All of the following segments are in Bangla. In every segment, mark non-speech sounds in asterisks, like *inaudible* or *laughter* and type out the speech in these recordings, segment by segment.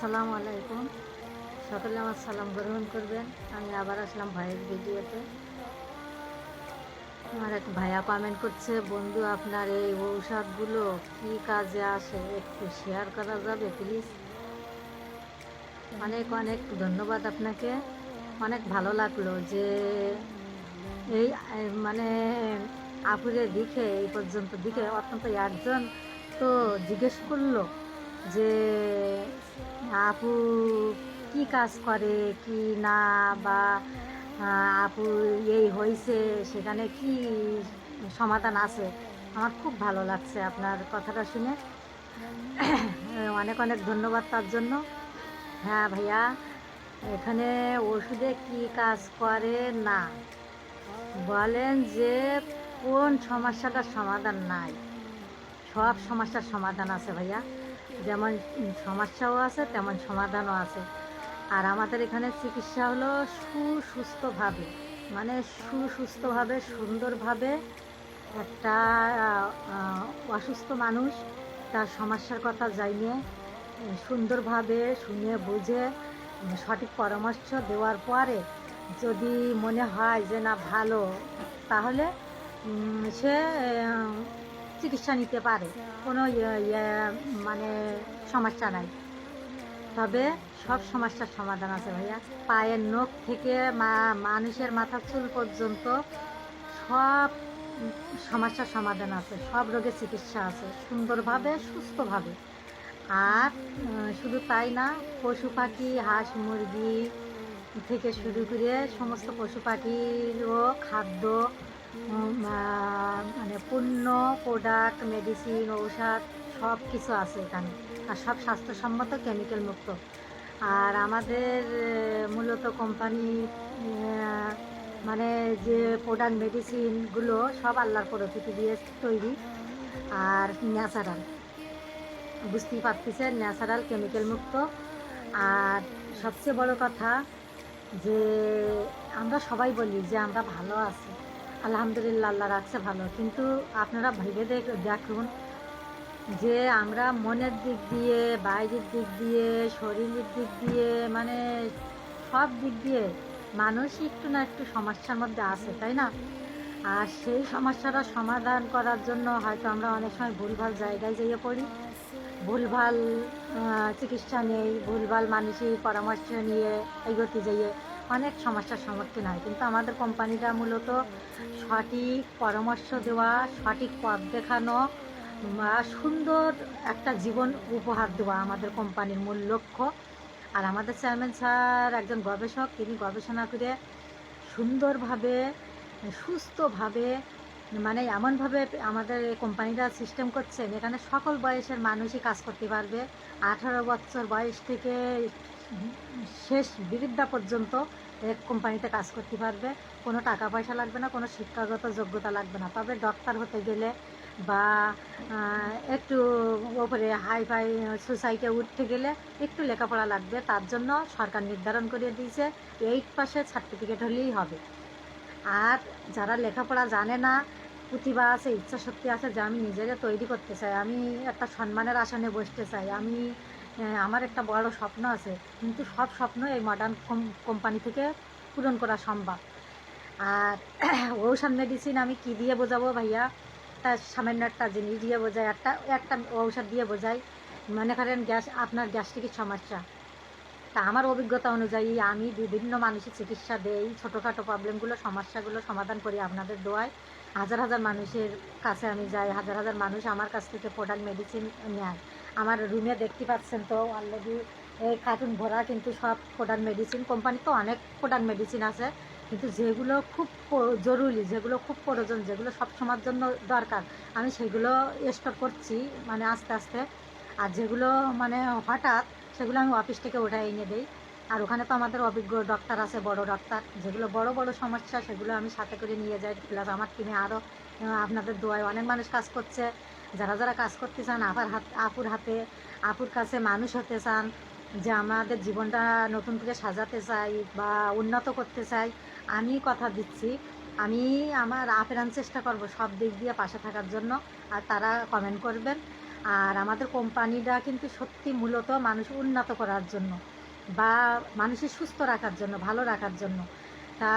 আসসালামু আলাইকুম। সকলে আমার সালাম গ্রহণ করবেন। আমি আবার আসলাম ভাইয়ের ভিডিওতে। আমার এক ভাইয়া কমেন্ট করছে, বন্ধু, আপনার এই ঔষধগুলো কি কাজে আসে? একটু শেয়ার করা যাবে প্লিজ অনেক অনেক ধন্যবাদ আপনাকে। অনেক ভালো লাগল যে এই মানে আপুরে দিকে এই পর্যন্ত দিকে অত্যন্ত একজন তো জিজ্ঞেস করল। যে আপু কি কাজ করে, কি না, বা আপু এই হয়েছে সেখানে কি সমাধান আছে? আমার খুব ভালো লাগছে আপনার কথাটা শুনে। অনেক অনেক ধন্যবাদ তার জন্য। হ্যাঁ ভাইয়া, এখানে ওষুধে কি কাজ করে? না। বলেন যে কোন সমস্যাটার সমাধান নাই। সব সমস্যার সমাধান আছে ভাইয়া। যেমন সমস্যাও আছে, তেমন সমাধানও আছে। আর আমাদের এখানে চিকিৎসা হলো সুসুস্থভাবে মানে সুসুস্থভাবে, সুন্দরভাবে একটা অসুস্থ মানুষ তার সমস্যার কথা জানিয়ে সুন্দরভাবে শুনে, বুঝে, সঠিক পরামর্শ দেওয়ার পরে যদি মনে হয় যে না ভালো, তাহলে সে চিকিৎসা নিতে পারে। কোনো ইয়ে ইয়ে মানে সমস্যা নাই। তবে সব সমস্যার সমাধান আছে ভাইয়া। পায়ের নখ থেকে মানুষের মাথার চুল পর্যন্ত সব সমস্যার সমাধান আছে। সব রোগের চিকিৎসা আছে। সুন্দরভাবে, সুস্থভাবে। আর শুধু তাই না, পশু পাখি, হাঁস, মুরগি থেকে শুরু করে সমস্ত পশু পাখিরও খাদ্য মানে পণ্য প্রোডাক্ট মেডিসিন ঔষধ সব কিছু আছে এখানে। আর সব স্বাস্থ্যসম্মত কেমিক্যাল মুক্ত। আর আমাদের মূলত কোম্পানি মানে যে প্রোডাক্ট মেডিসিনগুলো সব আল্লাহর প্রকৃতি দিয়ে তৈরি। আর ন্যাচারাল বুঝতেই পারতেছেন ন্যাচারাল কেমিক্যাল মুক্ত। আর সবচেয়ে বড় কথা যে আমরা সবাই বলি যে আমরা ভালো আছি। আলহামদুলিল্লাহ, আল্লাহ রাখছে ভালো। কিন্তু আপনারা ভেবে দেখ, দেখুন যে আমরা মনের দিক দিয়ে, বাইরের দিক দিয়ে, শরীরের দিক দিয়ে মানে সব দিক দিয়ে মানুষ একটু না একটু সমস্যার মধ্যে আছে, তাই না? আর সেই সমস্যাটা সমাধান করার জন্য হয়তো আমরা অনেক সময় ভুলভাল জায়গায় যেয়ে পড়ি। ভুলভাল চিকিৎসা নেই, ভুলভাল মানসিক পরামর্শ নিয়ে এগোতে যাইয়ে অনেক সমস্যার সম্মুখীন হয়। কিন্তু আমাদের কোম্পানিটা মূলত সঠিক পরামর্শ দেওয়া, সঠিক পথ দেখানো, বা সুন্দর একটা জীবন উপহার দেওয়া আমাদের কোম্পানির মূল লক্ষ্য। আর আমাদের চেয়ারম্যান স্যার একজন গবেষক, তিনি গবেষণা করে সুন্দরভাবে, সুস্থভাবে মানে এমনভাবে আমাদের কোম্পানিটা সিস্টেম করছেন, এখানে সকল বয়সের মানুষই কাজ করতে পারবে। আঠারো বছর বয়স থেকে শেষ বৃদ্ধা পর্যন্ত এই কোম্পানিতে কাজ করতে পারবে। কোনো টাকা পয়সা লাগবে না, কোনো শিক্ষাগত যোগ্যতা লাগবে না। তবে ডক্টর হতে গেলে বা একটু ওপরে হাই ফাই সোসাইটি উঠতে গেলে একটু লেখাপড়া লাগবে। তার জন্য সরকার নির্ধারণ করে দিয়েছে এইট পাসের সার্টিফিকেট হলেই হবে। আর যারা লেখাপড়া জানে না, প্রতিভা আছে ইচ্ছা শক্তি আছে যে আমি নিজেকে তৈরি করতে চাই, আমি একটা সম্মানের আসনে বসতে চাই, আমি আমার একটা বড় স্বপ্ন আছে। কিন্তু সব স্বপ্ন এই মডার্ন কোম্পানি থেকে পূরণ করা সম্ভব। আর *clears throat* ঔষধ মেডিসিন আমি কি দিয়ে বোঝাবো ভাইয়া? তার সামান্য একটা জিনিস দিয়ে বোঝাই, একটা একটা ঔষধ দিয়ে বোঝাই। মনে করেন গ্যাস, আপনার গ্যাস্ট্রিকের সমস্যা। তা আমার অভিজ্ঞতা অনুযায়ী আমি বিভিন্ন মানুষের চিকিৎসা দেই, ছোটোখাটো প্রবলেমগুলো সমস্যাগুলো সমাধান করি আপনাদের দোয়ায়। হাজার হাজার মানুষের কাছে আমি যাই, হাজার হাজার মানুষ আমার কাছ থেকে প্রোডাক্ট মেডিসিন নেয়। আমার রুমে দেখতে পাচ্ছেন তো অলরেডি এই কার্টুন ভরা কিন্তু সব প্রোডাক্ট মেডিসিন কোম্পানি তো অনেক প্রোডাক্ট মেডিসিন আছে। কিন্তু যেগুলো খুব জরুরি, যেগুলো খুব প্রয়োজন, যেগুলো সব সময়ের জন্য দরকার, আমি সেগুলো স্টোর করছি মানে আস্তে আস্তে। আর যেগুলো মানে হঠাৎ, সেগুলো আমি অফিস থেকে উঠাই এনে দিই। আর ওখানে তো আমাদের অভিজ্ঞ ডক্টর আছে, বড় ডক্টর যেগুলো বড় বড় সমস্যা, সেগুলো আমি সাথে করে নিয়ে যাই। প্লাস আমার টিমে আরও আপনাদের দোয়ায় অনেক মানুষ কাজ করছে। যারা যারা কাজ করতে চান আপার হাত, আপুর হাতে, আপুর কাছে মানুষ হতে চান, যে আমাদের জীবনটা নতুন করে সাজাতে চাই বা উন্নত করতে চাই, আমি কথা দিচ্ছি। আমি আমার আপ্রাণ চেষ্টা করব সব দিক দিয়ে পাশে থাকার জন্য, আর তারা কমেন্ট করবেন। আর আমাদের কোম্পানিটা কিন্তু সত্যি মূলত মানুষ উন্নত করার জন্য বা মানুষের সুস্থ রাখার জন্য, ভালো রাখার জন্য। তা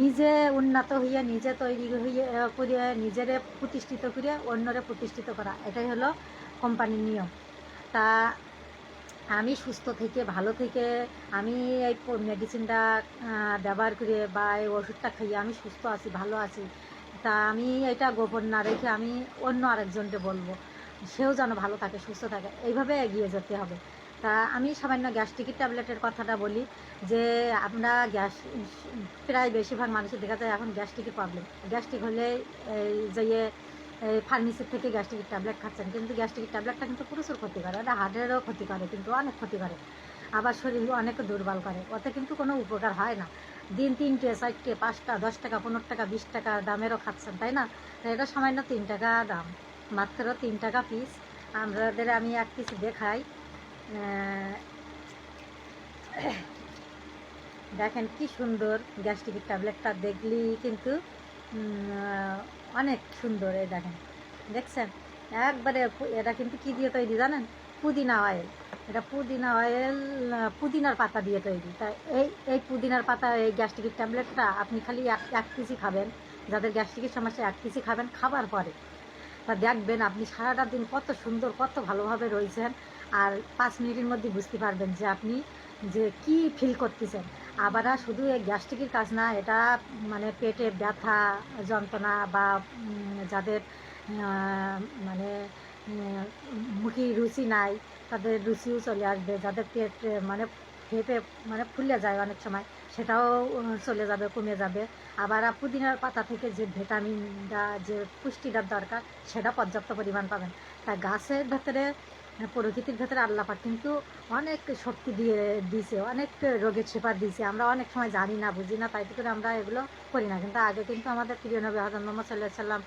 নিজে উন্নত হইয়া, নিজে তৈরি হইয়া করিয়া, নিজেরে প্রতিষ্ঠিত করিয়া অন্যরে প্রতিষ্ঠিত করা, এটাই হলো কোম্পানির নিয়ম। তা আমি সুস্থ থেকে, ভালো থেকে, আমি এই মেডিসিনটা ব্যবহার করে বা এই ওষুধটা খাইয়ে আমি সুস্থ আছি, ভালো আছি। তা আমি এটা গোপন না রেখে আমি অন্য আরেকজনকে বলব, সেও যেন ভালো থাকে, সুস্থ থাকে, এইভাবে এগিয়ে যেতে হবে। তা আমি সামান্য গ্যাস্ট্রিকের ট্যাবলেটের কথাটা বলি যে আমরা গ্যাস, প্রায় বেশিরভাগ মানুষের দেখা যায় এখন গ্যাস্ট্রিকের প্রবলেম। গ্যাস্ট্রিক হলে যে ফার্মেসির থেকে গ্যাস্ট্রিকের ট্যাবলেট খাচ্ছেন। কিন্তু গ্যাস্ট্রিকের ট্যাবলেটটা কিন্তু প্রচুর ক্ষতি করে, এটা হার্টেরও ক্ষতি করে, কিন্তু অনেক ক্ষতি করে। আবার শরীর অনেক দুর্বল করে, ওতে কিন্তু কোনো উপকার হয় না। দিন তিনটে, চারটে, পাঁচটা, দশ টাকা, পনেরো টাকা, বিশ টাকা দামেরও খাচ্ছেন, তাই না? এটা সামান্য তিন টাকা দাম, মাত্র তিন টাকা পিস আমাদের, আমি এক পিস দেখাই। দেখেন কি সুন্দর গ্যাস্ট্রিকের ট্যাবলেটটা দেখলি কিন্তু অনেক সুন্দর এই দেখেন। দেখছেন? একবারে এটা কিন্তু কি দিয়ে তৈরি জানেন? পুদিনা অয়েল এটা পুদিনা অয়েল পুদিনার পাতা দিয়ে তৈরি। তা এই এই পুদিনার পাতা, এই গ্যাস্ট্রিকের ট্যাবলেটটা আপনি খালি এক এক পিসি খাবেন। যাদের গ্যাস্ট্রিকের সমস্যা, এক পিসি খাবেন খাবার পরে। তা দেখবেন, আপনি সারাটা দিন কত সুন্দর, কত ভালোভাবে রয়েছেন আর পাঁচ মিনিটের মধ্যে বুঝতে পারবেন যে আপনি যে কি ফিল করতেছেন। আবার শুধু এই গ্যাস্ট্রিকের কাজ না, এটা মানে পেটে ব্যথা, যন্ত্রণা বা যাদের মানে মুখে রুচি নাই, তাদের রুচিও চলে আসবে, যাদের পেট মানে ফেপে মানে ফুলে যায় অনেক সময়। সেটাও চলে যাবে, কমে যাবে। আবার পুদিনার পাতা থেকে যে ভিটামিনটা যে পুষ্টিটার দরকার, সেটা পর্যাপ্ত পরিমাণ পাবেন। তা গাছের ভেতরে, প্রকৃতির ভেতরে আল্লাপাক কিন্তু অনেক শক্তি দিয়ে দিয়েছে, অনেক রোগের সেবা দিয়েছে। আমরা অনেক সময় জানি না, বুঝি না, তাই করে আমরা এগুলো করি না। কিন্তু আগে কিন্তু আমাদের প্রিয় নবী হজরত মোহাম্মদ সাল্লাহ সাল্লাম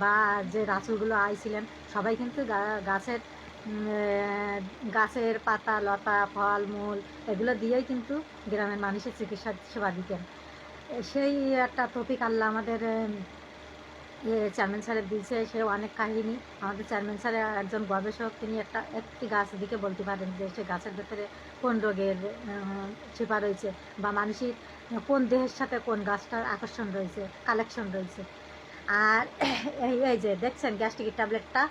বা যে রাসুলগুলো আইছিলেন, সবাই কিন্তু গাছের গাছের পাতা, লতা, ফল, মূল, এগুলো দিয়েই কিন্তু গ্রামের মানুষের চিকিৎসা সেবা দিতেন। সেই একটা টপিক আল্লাহ আমাদের চেয়ারম্যান স্যারের দিয়েছে। সে অনেক কাহিনী। আমাদের চেয়ারম্যান স্যারের একজন গবেষক, তিনি একটা, একটি গাছ দিকে বলতে পারেন যে সে গাছের ভেতরে কোন রোগের ছিপা রয়েছে বা মানুষের কোন দেহের সাথে কোন গাছটার আকর্ষণ রয়েছে, কালেকশন রয়েছে। আর এই যে দেখছেন গ্যাস্ট্রিকের ট্যাবলেটটা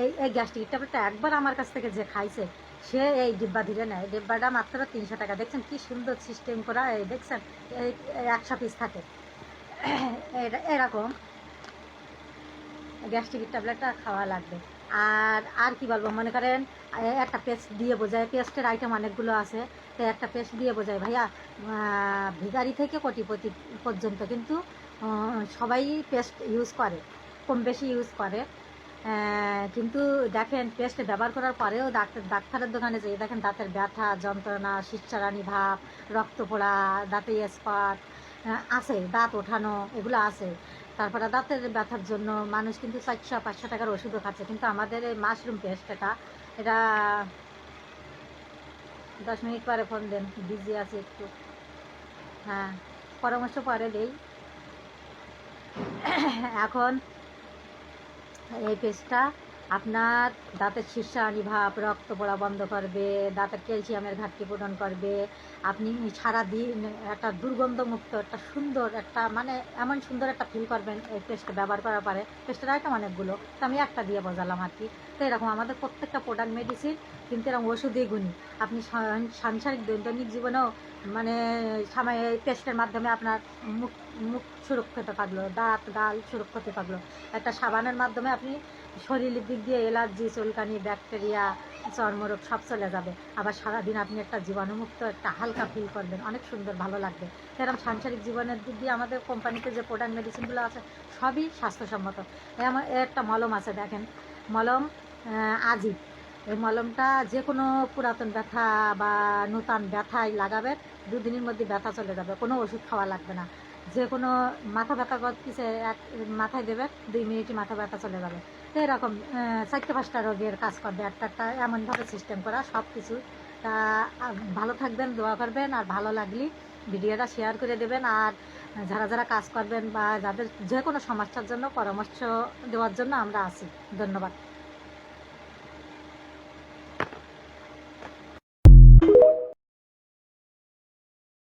এই এই গ্যাস্ট্রিকের ট্যাবলেটটা একবার আমার কাছ থেকে যে খাইছে, সে এই ডিব্বা ধীরে নেয়। ডিব্বাটা মাত্র তিনশো টাকা। দেখছেন কি সুন্দর সিস্টেম করা, এই দেখছেন, এই একশো পিস থাকে। *clears throat* এরকম গ্যাস্ট্রিকের ট্যাবলেটটা খাওয়া লাগবে। আর আর কি বলব, মনে করেন একটা পেস্ট দিয়ে বোঝায় পেস্টের আইটেম অনেকগুলো আছে, তো একটা পেস্ট দিয়ে বোঝায়, ভাইয়া ভিখারি থেকে কোটিপতি পর্যন্ত কিন্তু সবাই পেস্ট ইউজ করে, কম বেশি ইউজ করে। কিন্তু দেখেন, পেস্ট ব্যবহার করার পরেও ডাক্তার ডাক্তারের দোকানে যেয়ে দেখেন দাঁতের ব্যথা, যন্ত্রণা শিরচারানি ভাব, রক্ত পোড়া, দাঁতে স্পট আছে, দাঁত ওঠানো, এগুলো আছে। তারপরে দাঁতের ব্যথার জন্য মানুষ কিন্তু চারশো, পাঁচশো টাকার ওষুধও খাচ্ছে। কিন্তু আমাদের এই মাশরুম পেস্ট এটা এটা দশ মিনিট পরে ফোন দেন, বিজি আছে একটু। হ্যাঁ পরামর্শ পরে দেই। এখন এই পেস্টটা আপনার দাঁতের শীর্ষানি ভাব রক্ত পড়া বন্ধ করবে দাঁতের ক্যালসিয়ামের ঘাটতি পূরণ করবে। আপনি সারাদিন একটা দুর্গন্ধমুক্ত, একটা সুন্দর, একটা মানে এমন সুন্দর একটা ফিল করবেন এই পেস্টটা ব্যবহার করার পরে। পেস্টের আইটেম অনেকগুলো। তো আমি একটা দিয়ে বোঝালাম আর কি। তো এরকম আমাদের প্রত্যেকটা প্রোডাক্ট মেডিসিন কিন্তু এরকম ওষুধই গুণী আপনি সাংসারিক দৈনন্দিন জীবনেও মানে সময় পেস্টের মাধ্যমে আপনার মুখ মুখ সুরক্ষিত থাকল দাঁত, গাল সুরক্ষিত থাকল একটা সাবানের মাধ্যমে আপনি শরীরের দিক দিয়ে এলার্জি চুলকানি ব্যাকটেরিয়া চর্মরোগ সব চলে যাবে। আবার সারাদিন আপনি একটা জীবাণুমুক্ত, একটা হালকা ফিল করবেন। অনেক সুন্দর, ভালো লাগবে। সেরকম সাংসারিক জীবনের দিক দিয়ে আমাদের কোম্পানিতে যে প্রোডাক্ট মেডিসিনগুলো আছে, সবই স্বাস্থ্যসম্মত। একটা মলম আছে দেখেন। মলম আজিব। এই মলমটা যে কোনো পুরাতন ব্যথা বা নূতন ব্যথায় লাগাবেন দুদিনের মধ্যে ব্যথা চলে যাবে, কোনো ওষুধ খাওয়া লাগবে না। যে কোনো মাথা ব্যথা করতেছে এক মাথায় দেবে, দুই মিনিটে মাথা ব্যথা চলে যাবে। তো এরকম চারটে পাঁচটা রোগের কাজ করবে, একটা একটা এমনভাবে সিস্টেম করা সব কিছু তা ভালো থাকবেন, দোয়া করবেন, আর ভালো লাগলে ভিডিওটা শেয়ার করে দেবেন। আর যারা যারা কাজ করবেন বা যাদের যে কোনো সমস্যার জন্য পরামর্শ দেওয়ার জন্য আমরা আছি। ধন্যবাদ।